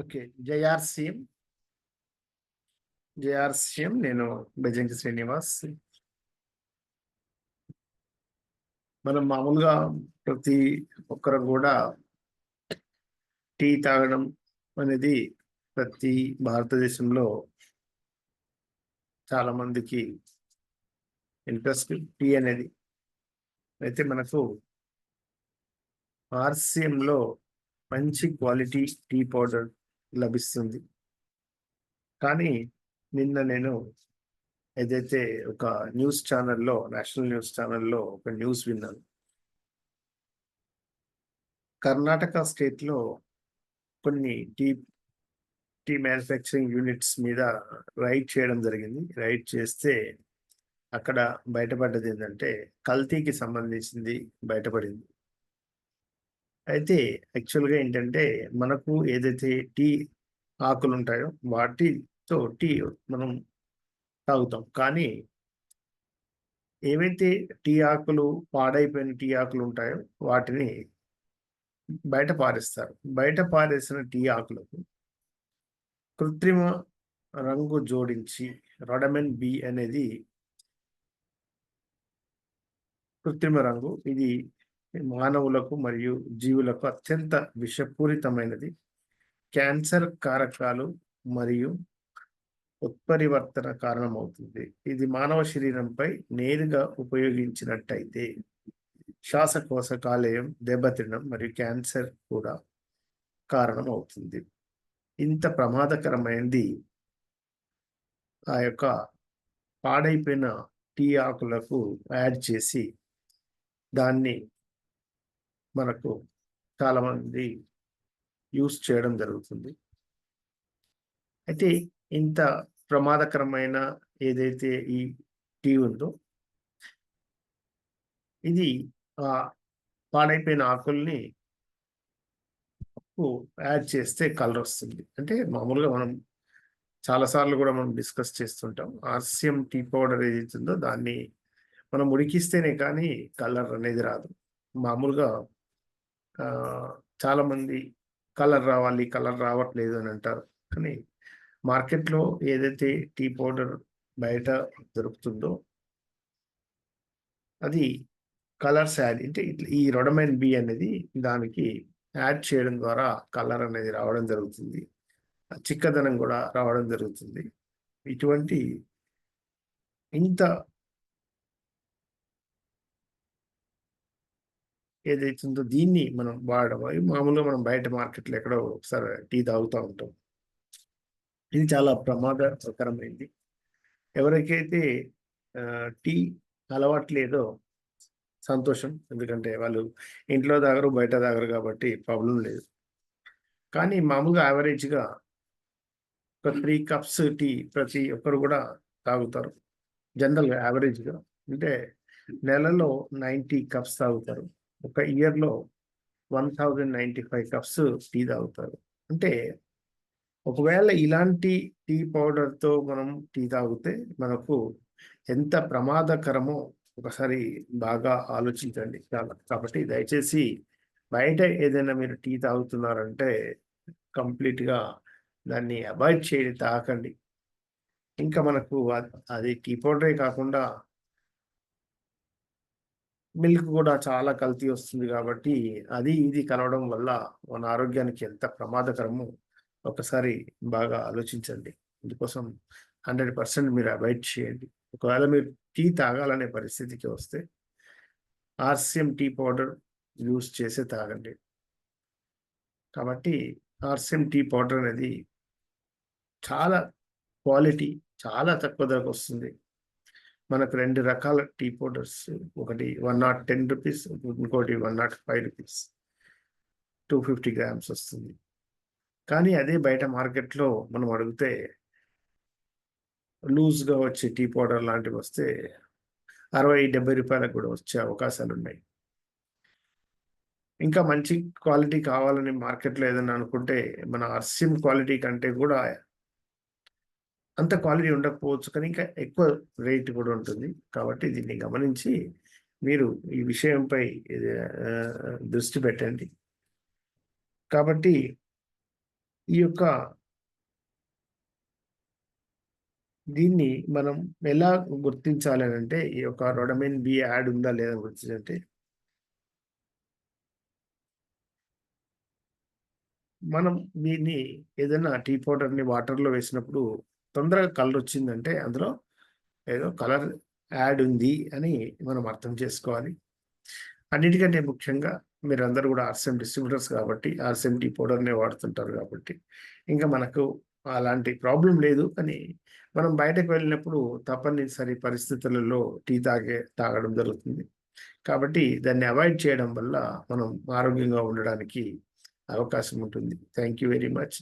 Okay. JRCM JRCM నేను బెజంకి శ్రీనివాస్. మనం మామూలుగా ప్రతి ఒక్కరు కూడా టీ తాగడం అనేది ప్రతి భారతదేశంలో చాలా మందికి ఇంట్రెస్ట్. టీ అనేది అయితే మనకు ఆర్సీఎంలో మంచి క్వాలిటీ టీ పౌడర్ లభిస్తుంది. కానీ నిన్న నేను ఏదైతే ఒక న్యూస్ ఛానల్లో నేషనల్ న్యూస్ ఛానల్లో ఒక న్యూస్ విన్నాను. కర్ణాటక స్టేట్లో కొన్ని టీ టీ మ్యానుఫ్యాక్చరింగ్ యూనిట్స్ మీద రైడ్ చేయడం జరిగింది. రైడ్ చేస్తే అక్కడ బయటపడ్డది ఏంటంటే కల్తీకి సంబంధించింది బయటపడింది. అయితే యాక్చువల్గా ఏంటంటే మనకు ఏదైతే టీ ఆకులు ఉంటాయో వాటితో టీ మనం తాగుతాం. కానీ ఏవైతే టీ ఆకులు పాడైపోయిన టీ ఆకులు ఉంటాయో వాటిని బయట పారేస్తారు. బయట పారేసిన టీ ఆకులకు కృత్రిమ రంగు జోడించి రొడమెన్ బి అనేది కృత్రిమ రంగు. ఇది మానవులకు మరియు జీవులకు అత్యంత విషపూరితమైనది. క్యాన్సర్ కారకాలు మరియు ఉత్పరివర్తన కారణమవుతుంది. ఇది మానవ శరీరంపై నేరుగా ఉపయోగించినట్టయితే శ్వాసకోశ కాలేయం దెబ్బతినడం మరియు క్యాన్సర్ కూడా కారణమవుతుంది. ఇంత ప్రమాదకరమైనది ఆ యొక్క పాడైపోయిన టీ ఆకులకు యాడ్ చేసి దాన్ని మనకు చాలామంది యూస్ చేయడం జరుగుతుంది. అయితే ఇంత ప్రమాదకరమైన ఏదైతే ఈ టీ ఉందో ఇది ఆ పాడైపోయిన ఆకుల్ని యాడ్ చేస్తే కలర్ వస్తుంది. అంటే మామూలుగా మనం చాలాసార్లు కూడా మనం డిస్కస్ చేస్తుంటాం ఆర్సిఎం టీ పౌడర్ ఏదైతుందో దాన్ని మనం ఉడికిస్తేనే కానీ కలర్ అనేది రాదు. మామూలుగా చాలామంది కలర్ రావాలి కలర్ రావట్లేదు అని అంటారు. కానీ మార్కెట్లో ఏదైతే టీ పౌడర్ బయట దొరుకుతుందో అది కలర్స్ యాడ్ అంటే ఈ రొడమైన్ బి అనేది దానికి యాడ్ చేయడం ద్వారా కలర్ అనేది రావడం జరుగుతుంది. చిక్కదనం కూడా రావడం జరుగుతుంది. ఇటువంటి ఇంత ఏదైతుందో దీన్ని మనం వాడడం మామూలుగా మనం బయట మార్కెట్లో ఎక్కడో ఒకసారి టీ తాగుతూ ఉంటాం. ఇది చాలా ప్రమాదకరమైంది. ఎవరికైతే టీ అలవాటు లేదో సంతోషం ఎందుకంటే వాళ్ళు ఇంట్లో తాగరు బయట తాగరు కాబట్టి ప్రాబ్లం లేదు. కానీ మామూలుగా యావరేజ్గా ఒక త్రీ కప్స్ టీ ప్రతి ఒక్కరు కూడా తాగుతారు. జనరల్గా యావరేజ్గా. అంటే నెలలో నైంటీ కప్స్ తాగుతారు. ఒక ఇయర్లో one thousand ninety five cups tea తాగుతారు. అంటే ఒకవేళ ఇలాంటి టీ పౌడర్తో మనం టీ తాగితే మనకు ఎంత ప్రమాదకరమో ఒకసారి బాగా ఆలోచించండి చాలా. కాబట్టి దయచేసి బయట ఏదైనా మీరు టీ తాగుతున్నారంటే కంప్లీట్గా దాన్ని అవాయిడ్ చేయండి తాకండి ఇంకా మనకు అది టీ పౌడరే కాకుండా మిల్క్ కూడా చాలా కల్తీ వస్తుంది కాబట్టి అది ఇది కలవడం వల్ల మన ఆరోగ్యానికి ఎంత ప్రమాదకరమో ఒకసారి బాగా ఆలోచించండి. అందుకోసం హండ్రెడ్ పర్సెంట్ మీరు అవాయిడ్ చేయండి. ఒకవేళ మీరు టీ తాగాలనే పరిస్థితికి వస్తే ఆర్సిఎం టీ పౌడర్ యూస్ చేసే తాగండి. కాబట్టి ఆర్సిఎం టీ పౌడర్ అనేది చాలా క్వాలిటీ చాలా తక్కువ ధరకు వస్తుంది. మనకు రెండు రకాల టీ పౌడర్స్. ఒకటి వన్ నాట్ టెన్ రూపీస్ ఇంకోటి one nought five rupees. Two fifty grams వస్తుంది. కానీ అదే బయట మార్కెట్లో మనం అడిగితే లూజ్గా వచ్చే టీ పౌడర్ లాంటివి వస్తే అరవై డెబ్బై రూపాయలకు కూడా వచ్చే అవకాశాలు ఉన్నాయి. ఇంకా మంచి క్వాలిటీ కావాలని మార్కెట్లో ఏదైనా అనుకుంటే మన అర్సిమ్ క్వాలిటీ కంటే కూడా అంత క్వాలిటీ ఉండకపోవచ్చు కానీ ఇంకా ఎక్కువ రేట్ కూడా ఉంటుంది. కాబట్టి దీన్ని గమనించి మీరు ఈ విషయంపై దృష్టి పెట్టండి. కాబట్టి ఈ యొక్క దీన్ని మనం ఎలా గుర్తించాలి అని అంటే ఈ యొక్క రొడమెన్ బి యాడ్ ఉందా లేదా గుర్తించాలంటే మనం దీన్ని ఏదైనా టీ పౌడర్ని వాటర్లో వేసినప్పుడు తొందరగా కలర్ వచ్చిందంటే అందులో ఏదో కలర్ యాడ్ ఉంది అని మనం అర్థం చేసుకోవాలి. అన్నిటికంటే ముఖ్యంగా మీరందరూ కూడా ఆర్సెం డిస్ట్రిబ్యూటర్స్ కాబట్టి ఆర్సెం టీ పౌడర్నే వాడుతుంటారు కాబట్టి ఇంకా మనకు అలాంటి ప్రాబ్లం లేదు అని మనం బయటకు వెళ్ళినప్పుడు తప్పనిసరి పరిస్థితులలో టీ తాగే తాగడం జరుగుతుంది. కాబట్టి దాన్ని అవాయిడ్ చేయడం వల్ల మనం ఆరోగ్యంగా ఉండడానికి అవకాశం ఉంటుంది. Thank you very much.